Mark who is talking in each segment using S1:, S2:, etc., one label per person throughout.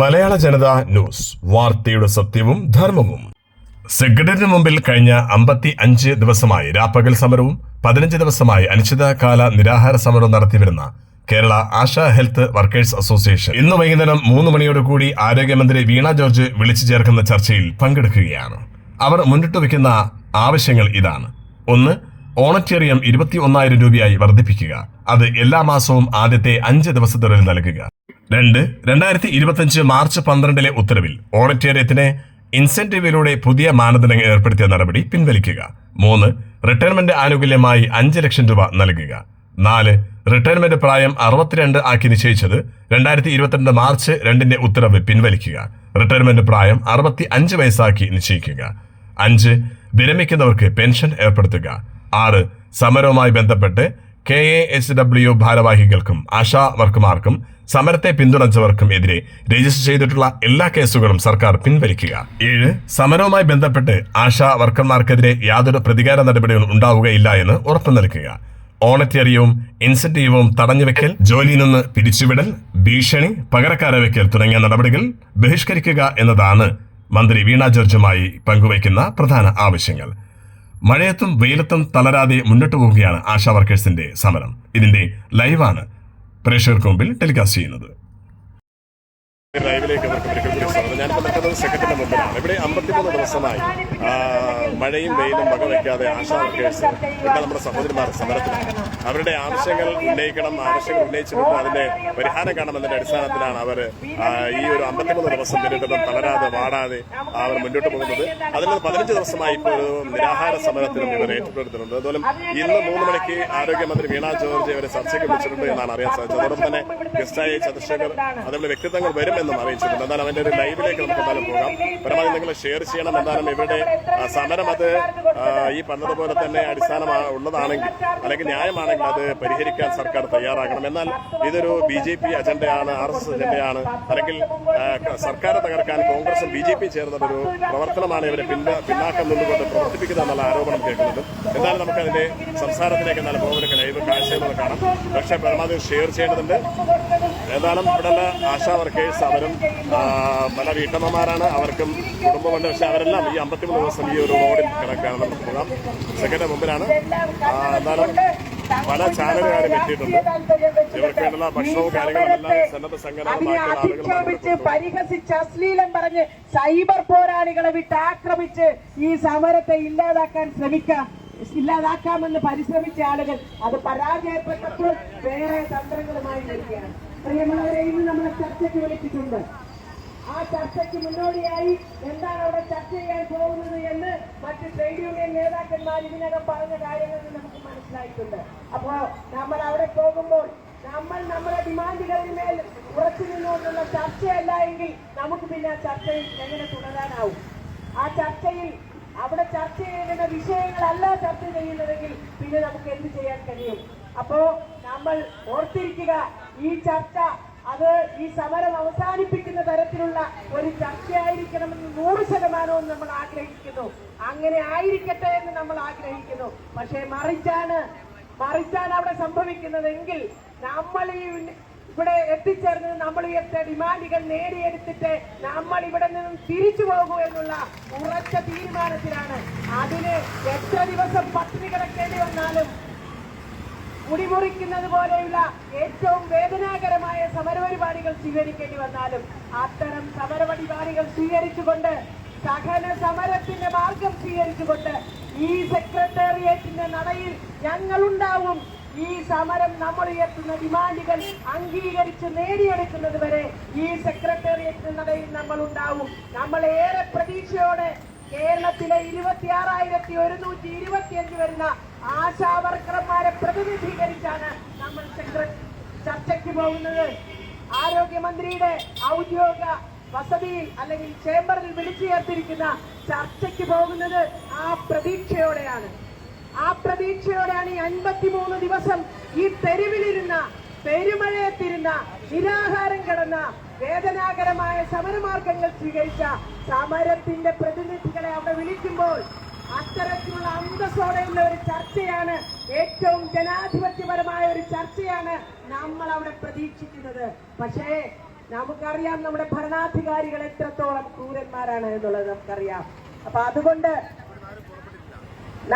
S1: മലയാള ജനത news. വാർത്തയുടെ സത്യവും ധർമ്മവും. സെക്രട്ടറിന് മുമ്പിൽ കഴിഞ്ഞ അമ്പത്തി അഞ്ച് ദിവസമായി രാപ്പകൽ സമരവും പതിനഞ്ച് ദിവസമായി അനിശ്ചിതകാല നിരാഹാര സമരവും നടത്തിവരുന്ന Kerala ASHA health workers association. ഇന്ന് വൈകുന്നേരം മൂന്ന് മണിയോടുകൂടി ആരോഗ്യമന്ത്രി വീണ ജോർജ് വിളിച്ചു ചേർക്കുന്ന ചർച്ചയിൽ പങ്കെടുക്കുകയാണ്. അവർ മുന്നിട്ട് വയ്ക്കുന്ന ആവശ്യങ്ങൾ ഇതാണ്. ഒന്ന് ഓണറ്റേറിയം ഇരുപത്തി ഒന്നായിരം രൂപയായി വർദ്ധിപ്പിക്കുക. അത് എല്ലാ മാസവും ആദ്യത്തെ അഞ്ച് ദിവസത്തിനുള്ളിൽ നൽകുക. രണ്ട്. രണ്ടായിരത്തി ഇരുപത്തിയഞ്ച് മാർച്ച് പന്ത്രണ്ടിലെ ഉത്തരവിൽ ഓഡിറ്റോറിയത്തിന് ഇൻസെന്റീവിലൂടെ പുതിയ മാനദണ്ഡങ്ങൾ ഏർപ്പെടുത്തിയ നടപടി പിൻവലിക്കുക. മൂന്ന്. റിട്ടയർമെന്റ് ആനുകൂല്യമായി അഞ്ച് ലക്ഷം രൂപ നൽകുക. നാല്. റിട്ടയർമെന്റ് പ്രായം അറുപത്തിരണ്ട് ആക്കി നിശ്ചയിച്ചത് രണ്ടായിരത്തി ഇരുപത്തിരണ്ട് മാർച്ച് രണ്ടിന്റെ ഉത്തരവ് പിൻവലിക്കുക. റിട്ടയർമെന്റ് പ്രായം അറുപത്തി അഞ്ച് വയസ്സാക്കി നിശ്ചയിക്കുക. അഞ്ച്. വിരമിക്കുന്നവർക്ക് പെൻഷൻ ഏർപ്പെടുത്തുക. ആറ്. സമരവുമായി ബന്ധപ്പെട്ട് കെ എ എസ് ഡബ്ല്യു ഭാരവാഹികൾക്കും ആശാ വർക്കുമാർക്കും സമരത്തെ പിന്തുണച്ചവർക്കും എതിരെ രജിസ്റ്റർ ചെയ്തിട്ടുള്ള എല്ലാ കേസുകളും സർക്കാർ പിൻവലിക്കുക. ഏഴ് സമരവുമായി ബന്ധപ്പെട്ട് ആശാ വർക്കർമാർക്കെതിരെ യാതൊരു പ്രതികാര നടപടികളും ഉണ്ടാവുകയില്ല എന്ന് ഉറപ്പു നൽകുക. ഓണറ്റേറിയവും ഇൻസെന്റീവും തടഞ്ഞുവെക്കൽ ജോലിയിൽ നിന്ന് പിരിച്ചുവിടൽ ഭീഷണി പകരക്കാരെ വെക്കൽ തുടങ്ങിയ നടപടികൾ ബഹിഷ്കരിക്കുക എന്നതാണ് മന്ത്രി വീണ ജോർജുമായി പങ്കുവയ്ക്കുന്ന പ്രധാന ആവശ്യങ്ങൾ. മഴയത്തും വെയിലത്തും തളരാതെ മുന്നോട്ട് പോവുകയാണ് ആശാ വർക്കേഴ്സിന്റെ സമരം. ഇതിന്റെ ലൈവാണ് പ്രേക്ഷകർക്ക് മുമ്പിൽ ടെലികാസ്റ്റ് ചെയ്യുന്നത്.
S2: ലൈവിലേക്ക് അവർക്ക് ഒരിക്കൽ കൂടി സ്വാഗതം. ഞാനിപ്പോൾ നിൽക്കുന്നത് സെക്രട്ടറിന്റെ മുമ്പിലാണ്. ഇവിടെ അമ്പത്തിമൂന്ന് ദിവസമായി മഴയും വെയിലും വക വയ്ക്കാതെ ആശാ വർക്കേഴ്സ് ഇവിടെ നമ്മുടെ സഹോദരിമാർ സമരത്തിലാണ്. അവരുടെ ആവശ്യങ്ങൾ ഉന്നയിക്കണം ആവശ്യങ്ങൾ ഉന്നയിച്ചിട്ടുണ്ട് അതിന്റെ പരിഹാരം കാണുമെന്നതിന്റെ അടിസ്ഥാനത്തിലാണ് അവർ ഈ ഒരു അമ്പത്തിമൂന്ന് ദിവസം നേരിട്ടതും തളരാതെ വാടാതെ അവർ മുന്നോട്ട് പോകുന്നത്. അതിൽ നിന്ന് പതിനഞ്ച് ദിവസമായി ഇപ്പോൾ ഒരു നിരാഹാര സമരത്തിനും ഇവർ ഏറ്റെടുത്തിട്ടുണ്ട് അതുപോലെ ഇന്ന് മൂന്ന് മണിക്ക് ആരോഗ്യമന്ത്രി വീണ ജോർജ് ഇവരെ ചർച്ചയ്ക്ക് വിളിച്ചിട്ടുണ്ട് എന്നാണ് അറിയാൻ സാധിച്ചത്. അതോടൊപ്പം തന്നെ ഗസ്റ്റായി ചന്ദ്രശേഖർ അതുപോലെ വ്യക്തിത്വങ്ങൾ വരും എന്നും അറിയിച്ചിട്ടുണ്ട്. എന്തായാലും അവന്റെ ഒരു ലൈവിലേക്ക് നമുക്ക് എന്തായാലും പോകാം. പരമാവധി നിങ്ങൾ ഷെയർ ചെയ്യണം എന്തായാലും ഇവരുടെ സമരം അത് ഈ പറഞ്ഞതുപോലെ തന്നെ അടിസ്ഥാനമാ ഉള്ളതാണെങ്കിൽ അല്ലെങ്കിൽ ന്യായമാണെങ്കിൽ അത് പരിഹരിക്കാൻ സർക്കാർ തയ്യാറാകണം. എന്നാൽ ഇതൊരു ബി ജെ പി അജണ്ടയാണ് ആർ എസ് എസ് അജണ്ടയാണ്. അല്ലെങ്കിൽ സർക്കാരെ തകർക്കാൻ കോൺഗ്രസും ബി ജെ പി ചേർന്നൊരു പ്രവർത്തനമാണ് ഇവരെ പിന്ന പിന്നാക്കം നിന്നുകൊണ്ട് പ്രവർത്തിപ്പിക്കുന്നത് എന്നുള്ള ആരോപണം കേൾക്കുന്നത് എന്നാലും നമുക്കതിന്റെ സംസാരത്തിലേക്ക് എന്നാലും പോകുന്ന ലൈവ് കാഴ്ചകൾ കാണാം. പക്ഷേ പരമാവധി ഷെയർ ചെയ്യേണ്ടതുണ്ട്. ഏതായാലും ഇവിടെയുള്ള ആശാ വർക്കേഴ്സ് അവരും പല വീട്ടമ്മമാരാണ്. അവർക്കും കുടുംബമുണ്ട്. പക്ഷെ അവരെല്ലാം ഈ അമ്പത്തിമൂന്ന് ദിവസം ഈ ഒരു റോഡിൽ കിടക്കുകയാണ് നമുക്ക് പോകാം സെക്രട്ടറി മുമ്പിലാണ്. എന്നാലും പല ചാനലുകാരും എത്തിയിട്ടുണ്ട്. ഇവർക്ക് വേണ്ടുള്ള ഭക്ഷണവും കാര്യങ്ങളും സന്നദ്ധ
S3: പരിഹസിച്ച് അശ്ലീലം പറഞ്ഞ് സൈബർ പോരാളികളെ വിട്ട് ആക്രമിച്ച് ഈ സമരത്തെ ഇല്ലാതാക്കാൻ ശ്രമിക്കാം ഇല്ലാതാക്കാമെന്ന് പരിശ്രമിച്ച ആളുകൾ അത് പരാജയപ്പെട്ടപ്പോൾ വേറെ തന്ത്രങ്ങളുമായി വരികയാണ്. പ്രിയമുള്ളവരെ ഇന്ന് നമ്മളെ ചർച്ചയ്ക്ക് വിളിച്ചിട്ടുണ്ട്. ആ ചർച്ചയ്ക്ക് മുന്നോടിയായി എന്താണ് അവിടെ ചർച്ച ചെയ്യാൻ പോകുന്നത് എന്ന് മറ്റ് ട്രേഡ് യൂണിയൻ നേതാക്കന്മാർ ഇതിനകം പറഞ്ഞ കാര്യങ്ങളിൽ നമുക്ക് മനസ്സിലായിട്ടുണ്ട്. അപ്പോ നമ്മൾ അവിടെ പോകുമ്പോൾ നമ്മൾ നമ്മുടെ ഡിമാൻഡുകളിൽ മേൽ ഉറച്ചു നിന്നുകൊണ്ടുള്ള ചർച്ചയല്ല എങ്കിൽ നമുക്ക് പിന്നെ ആ ചർച്ചയിൽ എങ്ങനെ തുടരാനാവും? ആ ചർച്ചയിൽ അവിടെ ചർച്ച ചെയ്യുന്ന വിഷയങ്ങളല്ല ചർച്ച ചെയ്യുന്നതെങ്കിൽ പിന്നെ നമുക്ക് എന്ത് ചെയ്യാൻ കഴിയും? അപ്പോ നമ്മൾ ഓർത്തിരിക്കുക ഈ ചർച്ച അത് ഈ സമരം അവസാനിപ്പിക്കുന്ന തരത്തിലുള്ള ഒരു ചർച്ചയായിരിക്കണമെന്ന് നൂറ് ശതമാനവും നമ്മൾ ആഗ്രഹിക്കുന്നു. അങ്ങനെ ആയിരിക്കട്ടെ എന്ന് നമ്മൾ ആഗ്രഹിക്കുന്നു. പക്ഷേ മറിച്ചാണ് മറിച്ചാണ് അവിടെ സംഭവിക്കുന്നതെങ്കിൽ നമ്മൾ ഈ ഇവിടെ എത്തിച്ചേർന്ന് നമ്മൾ ഉയർത്തിയ ഡിമാൻഡുകൾ നേടിയെടുത്തിട്ട് നമ്മൾ ഇവിടെ നിന്നും തിരിച്ചു പോകൂ എന്നുള്ള ഉറച്ച തീരുമാനത്തിലാണ്. അതിന് എത്ര ദിവസം പട്ടിണി കിടക്കേണ്ടി വന്നാലും മുടിമുറിക്കുന്നത് പോലെയുള്ള ഏറ്റവും വേദനാകരമായ സമരപരിപാടികൾ സ്വീകരിക്കേണ്ടി വന്നാലും അത്തരം സമരപരിപാടികൾ സ്വീകരിച്ചുകൊണ്ട് സഹന സമരത്തിന്റെ മാർഗം സ്വീകരിച്ചുകൊണ്ട് ഈ സെക്രട്ടേറിയറ്റിന്റെ നടയിൽ ഞങ്ങളുണ്ടാവും. ഈ സമരം നമ്മൾ ഉയർത്തുന്ന ഡിമാൻഡുകൾ അംഗീകരിച്ച് നേടിയെടുക്കുന്നത് വരെ ഈ സെക്രട്ടേറിയറ്റിന്റെ നടയിൽ നമ്മൾ ഉണ്ടാവും നമ്മൾ ഏറെ പ്രതീക്ഷയോടെ കേരളത്തിലെ ഇരുപത്തിയാറായിരത്തി ഒരുന്നൂറ്റി ഇരുപത്തിയഞ്ച് വരുന്ന ആശാ വർക്കർമാരെ പ്രതിനിധീകരിച്ചാണ് നമ്മൾ ചർച്ചയ്ക്ക് പോകുന്നത്. ആരോഗ്യമന്ത്രിയുടെ ഔദ്യോഗിക വസതിയിൽ അല്ലെങ്കിൽ ചേംബറിൽ വിളിച്ചു ചേർത്തിരിക്കുന്ന ചർച്ചയ്ക്ക് പോകുന്നത് ആ പ്രതീക്ഷയോടെയാണ്. ആ പ്രതീക്ഷയോടെയാണ് ഈ അൻപത്തിമൂന്ന് ദിവസം ഈ തെരുവിലിരുന്ന പെരുമഴയത്തിരുന്ന നിരാഹാരം കിടന്ന വേദനാകരമായ സമരമാർഗങ്ങൾ സ്വീകരിച്ച സമരത്തിന്റെ പ്രതിനിധികളെ അവിടെ വിളിക്കുമ്പോൾ അത്തരത്തിലുള്ള അന്തസ്സോടെയുള്ള ഒരു ചർച്ചയാണ് ഏറ്റവും ജനാധിപത്യപരമായ ഒരു ചർച്ചയാണ് നമ്മൾ അവിടെ പ്രതീക്ഷിക്കുന്നത്. പക്ഷേ നമുക്കറിയാം നമ്മുടെ ഭരണാധികാരികൾ എത്രത്തോളം ക്രൂരന്മാരാണ് എന്നുള്ളത് നമുക്കറിയാം. അപ്പൊ അതുകൊണ്ട്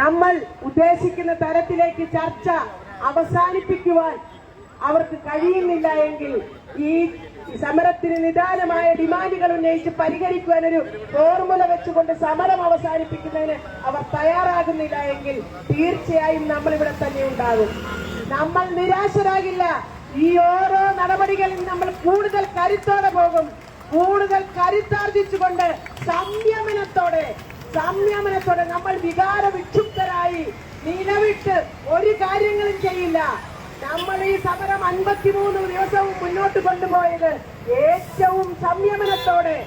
S3: നമ്മൾ ഉദ്ദേശിക്കുന്ന തരത്തിലേക്ക് ചർച്ച അവസാനിപ്പിക്കുവാൻ അവർക്ക് കഴിയുന്നില്ല എങ്കിൽ ഈ സമരത്തിന് നിദാനമായ ഡിമാൻഡുകൾ ഉന്നയിച്ച് പരിഹരിക്കുവാൻ ഒരു ഫോർമുല വെച്ചുകൊണ്ട് സമരം അവസാനിപ്പിക്കുന്നതിന് അവർ തയ്യാറാകുന്നില്ല എങ്കിൽ തീർച്ചയായും നമ്മൾ ഇവിടെ തന്നെ ഉണ്ടാകും. നമ്മൾ നിരാശരാകില്ല. ഈ ഓരോ നടപടികളിൽ നമ്മൾ കൂടുതൽ കരുത്തോടെ പോകും. കൂടുതൽ കരുത്താർജിച്ചുകൊണ്ട് സംയമനത്തോടെ സംയമനത്തോടെ നമ്മൾ വികാര വിക്ഷുബ്ധരായി നിലവിട്ട് ഒരു കാര്യങ്ങളും ചെയ്യില്ല. നമ്മൾ ഈ സമരം അൻപത്തിമൂന്ന് ദിവസവും മുന്നോട്ട് കൊണ്ടുപോയത് ഏറ്റവും സംയമനത്തോടെ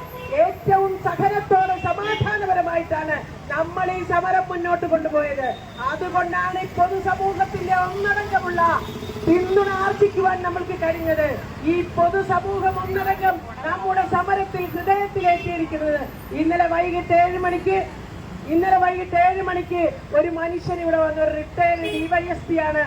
S3: ഏറ്റവും സഹനത്തോടെ സമാധാനപരമായിട്ടാണ് നമ്മൾ ഈ സമരം മുന്നോട്ട് കൊണ്ടുപോയത്. അതുകൊണ്ടാണ് പൊതുസമൂഹത്തിന്റെ ഒന്നടങ്കമുള്ള പിന്തുണ ആർജിക്കുവാൻ നമ്മൾക്ക് കഴിഞ്ഞത്. ഈ പൊതുസമൂഹം ഒന്നടങ്കം നമ്മുടെ സമരത്തിൽ ഹൃദയത്തിലേറ്റിയിരിക്കുന്നത്. ഇന്നലെ വൈകിട്ട് ഏഴ് മണിക്ക് ഇന്നലെ വൈകിട്ട് ഏഴ് മണിക്ക് ഒരു മനുഷ്യൻ ഇവിടെ വന്നു ഒരു റിട്ടയർഡ് ഡിവൈഎസ്പി ആണ്.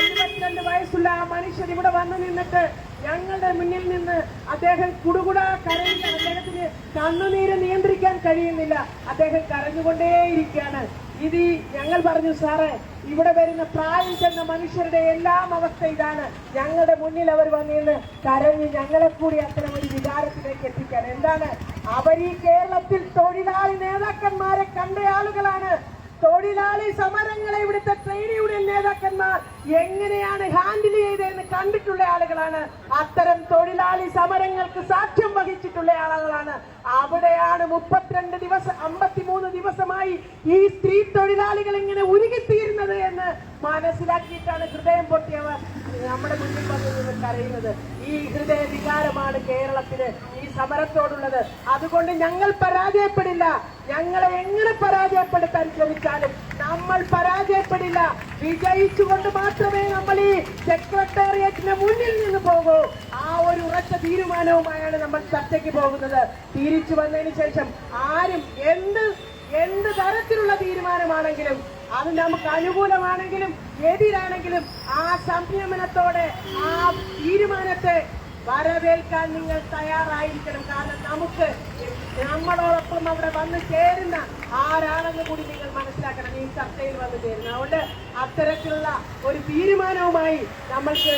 S3: എഴുപത്തിരണ്ട് വയസ്സുള്ള ആ മനുഷ്യൻ ഇവിടെ വന്ന് നിന്നിട്ട് ഞങ്ങളുടെ മുന്നിൽ നിന്ന് അദ്ദേഹം കുടുകുട കരയുക അദ്ദേഹത്തിന് കണ്ണുനീര് നിയന്ത്രിക്കാൻ കഴിയുന്നില്ല. അദ്ദേഹം കരഞ്ഞുകൊണ്ടേയിരിക്കുകയാണ്. ഇത് ഞങ്ങൾ പറഞ്ഞു സാറേ ഇവിടെ വരുന്ന പ്രായം ചെന്ന മനുഷ്യരുടെ എല്ലാം അവസ്ഥ ഇതാണ്. ഞങ്ങളുടെ മുന്നിൽ അവർ വന്നിരുന്ന് കരഞ്ഞ് ഞങ്ങളെ കൂടി അത്തരം ഒരു വികാരത്തിലേക്ക് എത്തിക്കാൻ. എന്താണ്? അവർ ഈ കേരളത്തിൽ തൊഴിലാളി നേതാക്കന്മാരെ കണ്ട ആളുകളാണ്. തൊഴിലാളി സമരങ്ങളെ ഇവിടുത്തെ ട്രേഡ് യൂണിയൻ നേതാക്കന്മാർ എങ്ങനെയാണ് ഹാൻഡിൽ ചെയ്തതെന്ന് കണ്ടിട്ടുള്ള ആളുകളാണ്. അത്തരം തൊഴിലാളി സമരങ്ങൾക്ക് സാക്ഷ്യം വഹിച്ചിട്ടുള്ള ആളുകളാണ്. അവിടെയാണ് മുപ്പത്തിരണ്ട് ദിവസം അമ്പത്തിമൂന്ന് ദിവസമായി ഈ സ്ത്രീ തൊഴിലാളികൾ ഇങ്ങനെ ഉരുകിത്തീരുന്നത് എന്ന് മനസ്സിലാക്കിയിട്ടാണ് ഹൃദയം പൊട്ടിയവർ നമ്മുടെ മുന്നിൽ വന്ന് കരയുന്നത്. ഈ ഹൃദയ വികാരമാണ് കേരളത്തിന് സമരത്തോടുള്ളത്. അതുകൊണ്ട് ഞങ്ങൾ പരാജയപ്പെടില്ല. ഞങ്ങളെ എങ്ങനെ പരാജയപ്പെടുത്താൻ ശ്രമിച്ചാലും നമ്മൾ പരാജയപ്പെടില്ല. വിജയിച്ചുകൊണ്ട് മാത്രമേ നമ്മൾ ഈ സെക്രട്ടേറിയറ്റിന് മുന്നിൽ നിന്ന് പോകൂ. ആ ഒരു ഉറച്ച തീരുമാനവുമായാണ് നമ്മൾ ചർച്ചയ്ക്ക് പോകുന്നത്. തിരിച്ചു വന്നതിന് ശേഷം ആരും എന്ത് എന്ത് തരത്തിലുള്ള തീരുമാനമാണെങ്കിലും അത് നമുക്ക് അനുകൂലമാണെങ്കിലും എതിരാണെങ്കിലും ആ സംയമനത്തോടെ ആ തീരുമാനത്തെ വരവേൽക്കാൻ നിങ്ങൾ തയ്യാറായിരിക്കണം. കാരണം നമുക്ക് നമ്മളോടൊപ്പം അവിടെ വന്ന് ചേരുന്ന ആരാണെന്ന് കൂടി നിങ്ങൾ മനസ്സിലാക്കണം. ഈ ചർച്ചയിൽ വന്ന് ചേരുന്നത് അതുകൊണ്ട് അത്തരത്തിലുള്ള ഒരു തീരുമാനവുമായി നമ്മൾക്ക്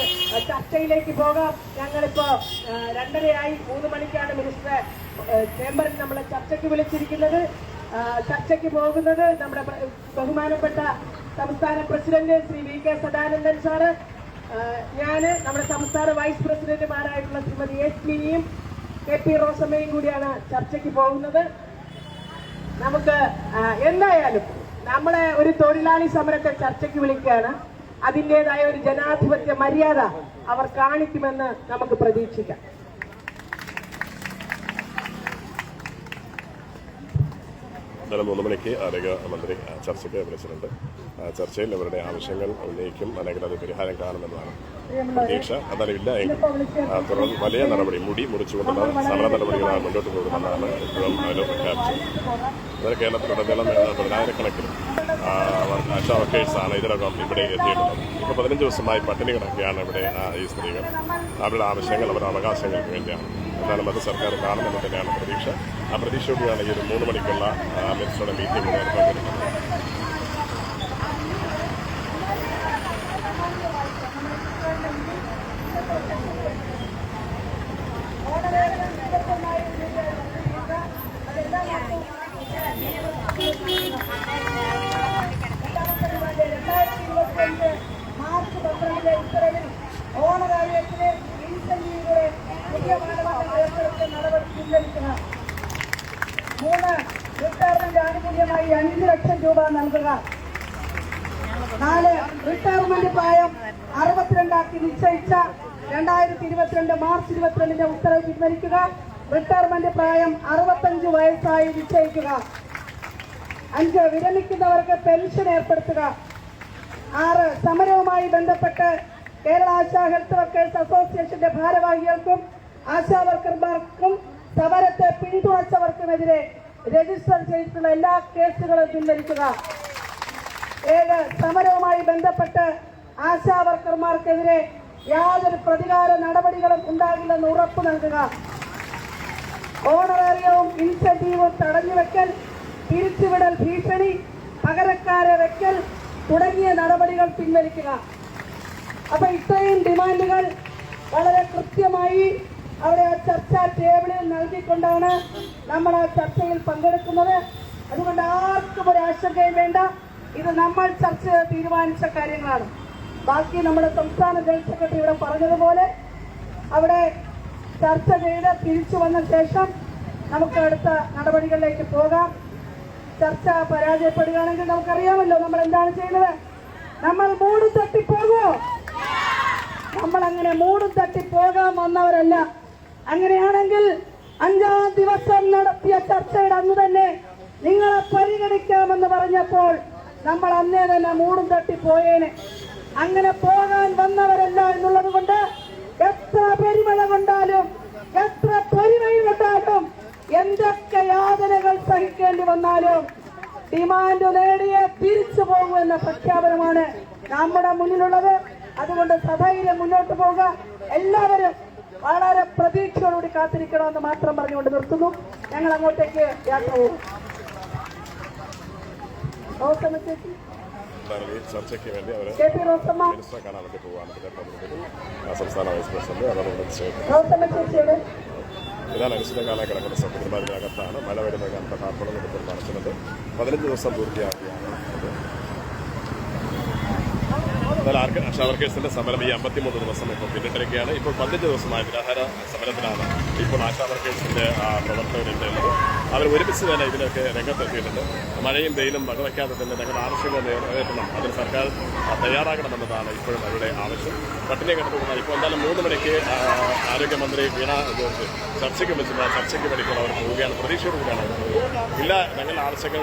S3: ചർച്ചയിലേക്ക് പോകാം. ഞങ്ങളിപ്പോ രണ്ടരയായി മൂന്ന് മണിക്കാണ് മിനിസ്റ്റർ ചേംബറിൽ നമ്മളെ ചർച്ചയ്ക്ക് വിളിച്ചിരിക്കുന്നത്. ചർച്ചയ്ക്ക് പോകുന്നത് നമ്മുടെ ബഹുമാനപ്പെട്ട സംസ്ഥാന president Shri V K Sadanandan sir ഞാൻ നമ്മുടെ സംസ്ഥാന വൈസ് പ്രസിഡന്റുമാരായിട്ടുള്ള ശ്രീമതി എസ് മിനിയും കെ പി റോസമ്മയും കൂടിയാണ് ചർച്ചയ്ക്ക് പോകുന്നത്. നമുക്ക് എന്തായാലും നമ്മളെ ഒരു തൊഴിലാളി സമരത്തെ ചർച്ചയ്ക്ക് വിളിക്കുകയാണ്. അതിന്റെതായ ഒരു ജനാധിപത്യ മര്യാദ അവർ കാണിക്കുമെന്ന് നമുക്ക് പ്രതീക്ഷിക്കാം.
S2: ഇന്നലെ മൂന്ന് മണിക്ക് ആരോഗ്യ മന്ത്രി ആ, ചർച്ചയ്ക്ക് വിളിച്ചിട്ടുണ്ട്. ചർച്ചയിൽ അവരുടെ ആവശ്യങ്ങൾ ഉന്നയിക്കും അല്ലെങ്കിൽ അത് പരിഹാരം കാണുമെന്നാണ് പ്രതീക്ഷ. എന്നാലും ഇല്ല എങ്കിൽ തുടർന്ന് വലിയ നടപടി മുടി മുറിച്ചുകൊണ്ടുള്ള സമര നടപടികളാണ് മുന്നോട്ട് പോകുമെന്നാണ് ഇപ്പോഴും അവർ പ്രഖ്യാപിച്ചത് എന്നാൽ കേരളത്തിലുടനീളം പതിനായിരക്കണക്കിന് ആശാ വർക്കേഴ്സാണ് ഇതിനകം ഇവിടെ എത്തിയിട്ടുള്ളത്. ഇപ്പോൾ പതിനഞ്ച് ദിവസമായി പട്ടിണി കിടക്കുകയാണ് ഇവിടെ ഈ സ്ത്രീകൾ. അവരുടെ ആവശ്യങ്ങൾ അവരുടെ അവകാശങ്ങൾക്ക് വേണ്ടിയാണ്. എന്നാലും അത് സർക്കാർ കാണുമെന്ന് തന്നെയാണ് പ്രതീക്ഷ. ആ പ്രതീക്ഷയോടെയാണ് ഈ ഒരു മൂന്ന് മണിക്കുള്ള മിനിസ്റ്ററുടെ മീറ്റിംഗ് നടക്കുന്നത്
S3: മാർച്ച് പന്ത്രണ്ടിലെ ഉത്തരവിൽ ഓണറായത്തിന് ഇൻസെന്റീവുകളെ പുതിയ മാനദണ്ഡങ്ങൾ ഏർപ്പെടുത്തിയ നടപടി പിൻവലിക്കുക മൂന്ന് റിട്ടയർമെന്റ് ആനുകൂല്യമായി അഞ്ച് ലക്ഷം രൂപ നൽകുക നാല് റിട്ടയർമെന്റ് പ്രായം അറുപത്തിരണ്ടാക്കി നിശ്ചയിച്ച രണ്ടായിരത്തി ഇരുപത്തിരണ്ട് മാർച്ച് ഇരുപത്തിരണ്ടിന്റെ ഉത്തരവ് പിൻവലിക്കുക. റിട്ടയർമെന്റ് പ്രായം അറുപത്തഞ്ച് വയസ്സായി നിശ്ചയിക്കുക. അഞ്ച് വിരമിക്കുന്നവർക്ക് പെൻഷൻ ഏർപ്പെടുത്തുക. ആറ് സമരവുമായി ബന്ധപ്പെട്ട് കേരള ആശാ ഹെൽത്ത് വർക്കേഴ്സ് അസോസിയേഷന്റെ ഭാരവാഹികൾക്കും ആശാ വർക്കർമാർക്കും സമരത്തെ പിന്തുണച്ചവർക്കുമെതിരെ രജിസ്റ്റർ ചെയ്തിട്ടുള്ള എല്ലാ കേസുകളും പിൻവലിക്കുക. ഏഴ് സമരവുമായി ബന്ധപ്പെട്ട് ആശാ വർക്കർമാർക്കെതിരെ
S4: യാതൊരു പ്രതികാര നടപടികളും ഉണ്ടാകില്ലെന്ന് ഉറപ്പു നൽകുക. ഓണറേറിയവും ഇൻസെന്റീവും തടഞ്ഞു വെക്കൽ പിരിച്ചുവിടൽ ഭീഷണി പകരക്കാരെ വെക്കൽ തുടങ്ങിയ നടപടികൾ പിൻവലിക്കുക. അപ്പൊ ഇത്രയും ഡിമാൻഡുകൾ വളരെ കൃത്യമായി അവിടെ ആ ചർച്ചാ ടേബിളിൽ നൽകിക്കൊണ്ടാണ് നമ്മൾ ആ ചർച്ചയിൽ പങ്കെടുക്കുന്നത്. അതുകൊണ്ട് ആർക്കും ഒരു ആശങ്കയും വേണ്ട. ഇത് നമ്മൾ ചർച്ച തീരുമാനിച്ച കാര്യങ്ങളാണ്. ബാക്കി നമ്മുടെ സംസ്ഥാന ജനറൽ സെക്രട്ടറി ഇവിടെ പറഞ്ഞതുപോലെ അവിടെ ചർച്ച ചെയ്ത് തിരിച്ചു വന്ന ശേഷം നമുക്ക് അടുത്ത നടപടികളിലേക്ക് പോകാം. ചർച്ച പരാജയപ്പെടുകയാണെങ്കിൽ നമുക്കറിയാമല്ലോ നമ്മൾ എന്താണ് ചെയ്യുന്നത്. നമ്മൾ മൂട് തട്ടിപ്പോകുമോ നമ്മൾ അങ്ങനെ മൂട് തട്ടി പോകാൻ വന്നവരല്ല. അങ്ങനെയാണെങ്കിൽ അഞ്ചാം ദിവസം നടത്തിയ ചർച്ചയുടെ അന്ന് തന്നെ നിങ്ങളെ പരിഗണിക്കാമെന്ന് പറഞ്ഞപ്പോൾ നമ്മൾ അന്നേ തന്നെ മൂടും തട്ടി പോയേനെ. അങ്ങനെ പോകാൻ വന്നവരല്ല എന്നുള്ളത് കൊണ്ട് എത്ര പെരുമഴ കൊണ്ടാലും എത്ര പൊരിമയിൽ കൊണ്ടാലും എന്തൊക്കെ യാതനകൾ സഹിക്കേണ്ടി വന്നാലും ഡിമാൻഡ് നേടിയേ തിരിച്ചു പോകുമെന്ന പ്രഖ്യാപനമാണ് നമ്മുടെ മുന്നിലുള്ളത്. അതുകൊണ്ട് സധൈര്യം മുന്നോട്ട് പോവുക. എല്ലാവരും വളരെ പ്രതീക്ഷയോടുകൂടി കാത്തിരിക്കണമെന്ന് മാത്രം പറഞ്ഞുകൊണ്ട് നിർത്തുന്നു. ഞങ്ങൾ അങ്ങോട്ടേക്ക് യാത്ര പോകും റോസമ്മ ചേച്ചി
S2: എന്താണ് ഈ ചർച്ചയ്ക്ക് വേണ്ടി അവർ മിനിസ്റ്ററെ കാണാൻ വേണ്ടി പോവുകയാണ് ആ, സംസ്ഥാന വൈസ് പ്രസിഡന്റ് അതോടൊപ്പം ഇതാണ് അനിശ്ചിതകാല കിടക്കുന്ന സെക്രട്ടറിമാരിനകത്താണ് മഴ വരുന്ന കാലത്ത് ഹാർപ്പണം എടുത്ത് പതിനഞ്ച് ദിവസം പൂർത്തിയാക്കിയാണ് അത് എന്നാൽ ആശാവർക്കേഴ്സിന്റെ സമരം ഈ അമ്പത്തിമൂന്ന് ദിവസം ഇപ്പോൾ പിന്നിട്ടിരിക്കുകയാണ്. ഇപ്പോൾ പതിനഞ്ച് ദിവസമായ നിരാഹാര സമരത്തിലാണ് ഇപ്പോൾ ആശാവർക്കേഴ്സിന്റെ പ്രവർത്തകരുണ്ട് എന്നത് അവർ ഒരുമിച്ച് തന്നെ ഇതിനൊക്കെ രംഗത്തെത്തിയിട്ടുണ്ട്. മഴയും വെയിലും വകവയ്ക്കാതെ തന്നെ ഞങ്ങളുടെ ആവശ്യങ്ങൾ നിറവേറ്റണം. അതിന് സർക്കാർ തയ്യാറാകണമെന്നതാണ് ഇപ്പോഴും അവരുടെ ആവശ്യം. പട്ടിണി കിടക്കുന്നത് ഇപ്പോൾ എന്തായാലും മൂന്ന് മണിക്ക് ആരോഗ്യമന്ത്രി വീണ ജോർജ് ചർച്ചയ്ക്ക് വെച്ചിട്ട് ആ ചർച്ചയ്ക്ക് വേണ്ടിയിട്ട് അവർ പോവുകയാണ്. പ്രതീക്ഷയോടുകൂടിയാണ് അവർ ഇല്ല ഞങ്ങളുടെ ആവശ്യങ്ങൾ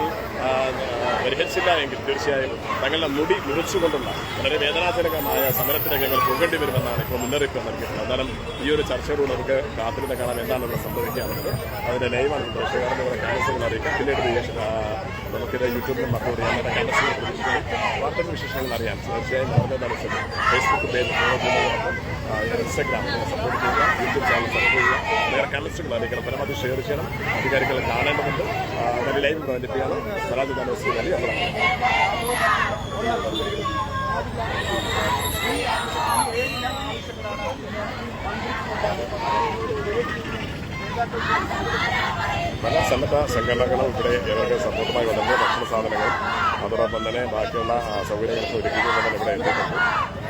S2: പരിഹരിച്ചില്ല എങ്കിൽ തീർച്ചയായും തങ്ങളുടെ മുടി മുറിച്ചുകൊണ്ടുള്ള വളരെ വേദനാജനകമായ സമരത്തിലേക്ക് ഞങ്ങൾ പോകേണ്ടി വരുമെന്നാണ് ഇപ്പോൾ മുന്നറിയിപ്പ് നൽകിയിട്ടുള്ളത്. എന്നാലും ഈ ഒരു ചർച്ചയിലൂടെ നമുക്ക് കാത്തിരുന്ന് കാണാൻ എന്താണ് ഇവിടെ സംഭവിക്കാറുള്ളത് അതിന്റെ ലൈവാണ് പ്രേക്ഷകർ നമ്മുടെ കാൻസുകൾ അറിയിക്കാം. പിന്നീട് നമുക്കിത് യൂട്യൂബിലും അപ്ലോഡ് ചെയ്യാൻ വാർത്തകൾ വിശേഷങ്ങൾ അറിയാം. തീർച്ചയായും അവരുടേതനുസരിച്ച് ഫേസ്ബുക്ക് പേജ് ഇൻസ്റ്റഗ്രാം സപ്പോർട്ട് ചെയ്യുക. യൂട്യൂബ് ചാനൽ സപ്പോർട്ട് ചെയ്യുക. വേറെ കമൻസുകൾ അറിയിക്കണം. പരമാവധി ഷെയർ ചെയ്യണം. അധികാരികൾ കാണേണ്ടതുണ്ട്. അവരുടെ ലൈവ് പ്രവർത്തിക്കുകയാണ് പരാതി നമ്മൾ പല സന്നദ്ധ സംഘടനകളും ഇവിടെ ഇവർക്ക് സപ്പോർട്ടുമായി വന്നിട്ടുണ്ട്. ഭക്ഷണ സാധനങ്ങൾ അതോടൊപ്പം തന്നെ ബാക്കിയുള്ള സൗകര്യങ്ങളൊക്കെ ഒരുക്കിക്കൊണ്ടുതന്നെ ഇവിടെ എത്തിയിട്ടുണ്ട്.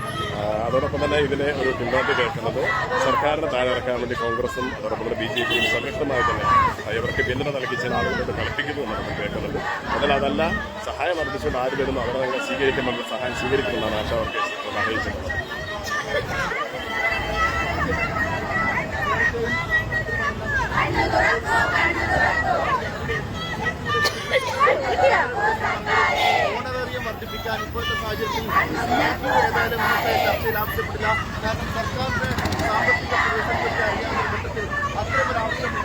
S2: അതോടൊപ്പം തന്നെ ഇതിനെ ഒരു പിന്തുണ കേൾക്കുന്നത് സർക്കാരിനെ താഴെ ഇറക്കാൻ വേണ്ടി കോൺഗ്രസും അതോടൊപ്പം തന്നെ ബി ജെ പിയും സംയുക്തമായി തന്നെ ഇവർക്ക് പിന്തുണ നൽകി ചില ആളുകളോട് കളിപ്പിക്കുന്നു എന്ന് നമ്മൾ കേൾക്കുന്നുണ്ട് എന്നാൽ അതല്ല സഹായം അർപ്പിച്ചുകൊണ്ട് ആര് വരുന്നു? അവരെ ഞങ്ങൾ സ്വീകരിക്കുമെന്ന് സഹായം സ്വീകരിക്കുമെന്നാണ് ആശാ വർക്കേഴ്സ്
S5: അറിയിച്ചത് വർദ്ധിപ്പിക്കാൻ ഇപ്പോഴത്തെ സാഹചര്യത്തിൽ सकता है तफसील आपसे मिला ನಾನು ಸರ್ಕಾರದ ಸಾಂಬತ್ತಿಕ ಪ್ರವೇಶ ಬಗ್ಗೆ ಅರಿಯಾದ ಬದ್ಧತೆ ಅದರ ಮೇಲೆ
S4: ಅವಶ್ಯಕ